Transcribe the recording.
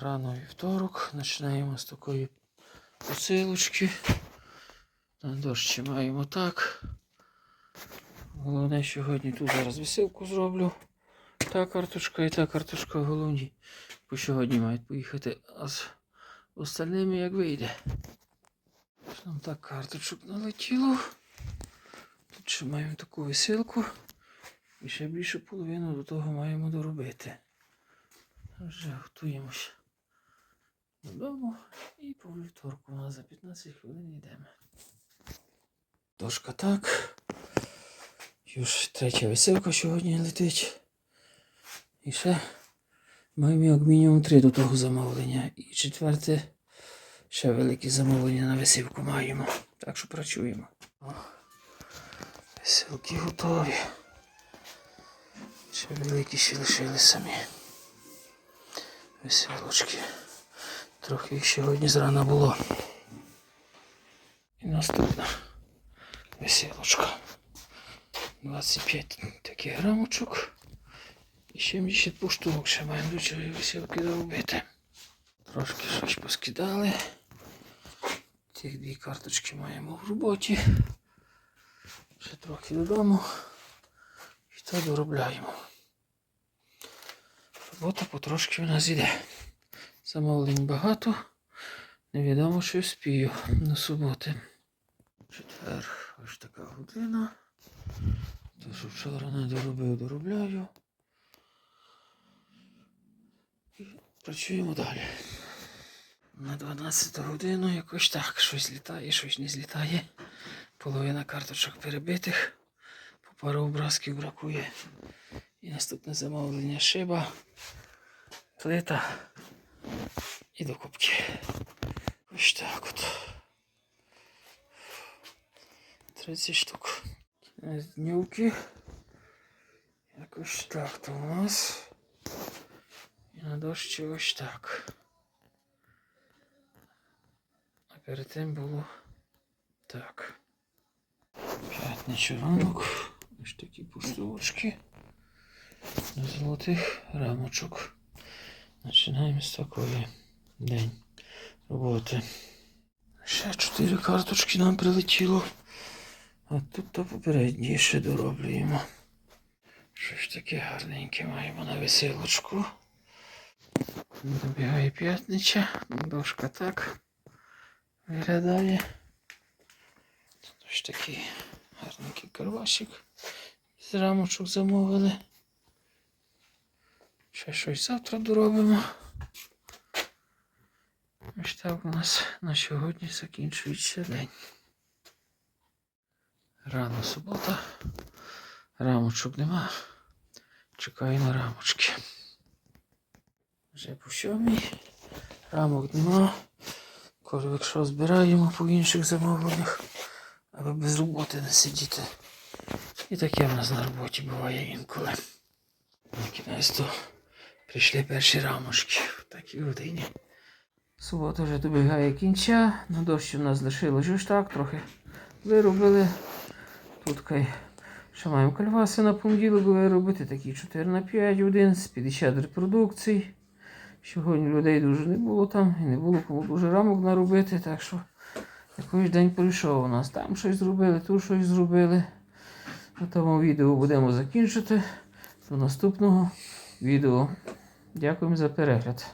Рано вівторок. Починаємо з такої посилочки. На дощі маємо так. Головне сьогодні тут зараз висилку зроблю. Та карточка і та карточка головні. Бо сьогодні мають поїхати, а з остальними як вийде. Нам так карточок налетіло. Тут ще маємо таку висилку. І ще більше половину до того маємо доробити. Вже готуємося додому і по вівторку у нас за 15 хвилин йдемо. Дошка так. І ж третя висилка сьогодні летить. І ще маємо як мінімум три до того замовлення. І четверте ще велике замовлення на висилку маємо. Так що працюємо. О, висилки готові. Ще великі ще лишили самі. Веселочки. Трохи їх сьогодні зрана було. І наступна веселочка. 25 таких грамочок. І 70 поштовок ще маємо до цієї веселки доробити. Трошки щось поскидали. Ці дві карточки маємо в роботі. Ще трохи додому. І то доробляємо. Робота потрошки в нас іде. Замовлень багато. Невідомо, чи вспію на суботи. Четвер, ось така година. То, що вчора не доробив, доробляю. І працюємо далі. На 12 годину якось так. Щось літає, щось не злітає. Половина карточок перебитих. По пару образків бракує. І наступне замовлення шиба, плита і докупки. Ось так от. 30 штук. Днювки. Якось так то у нас. І на дощі ось так. А перед тим було так. П'ятничий ранок. Ось такі поштовочки до золотих рамочок. Починаємо з такої день роботи. Ще чотири карточки нам прилетіло. А тут то попередні ще дороблюємо. Щось таке гарненьке маємо на веселочку. Добігає п'ятниця, дошка так виглядає. Тут ось такий гарненький карвашик з рамочок замовили. Ще щось завтра доробимо. Ось так у нас на сьогодні закінчується день. Рано субота. Рамочок нема. Чекаю на рамочки. Вже по сьомій. Рамок нема. Корвик що збираємо по інших замовленнях, аби без роботи не сидіти. І таке в нас на роботі буває інколи. На кінець то прийшли перші рамочки в такій годині. Субота вже добігає кінця. На дощі в нас лишилось ж так, трохи виробили. Тут кай ще маємо кальваси на понеділок виробити, такі 4 на 5 один з 50 репродукцій. Сьогодні людей дуже не було там і не було кому дуже рамок наробити, так що якийсь день прийшов у нас. Там щось зробили, тут щось зробили. На тому відео будемо закінчити. До наступного відео. Дякуємо за перегляд.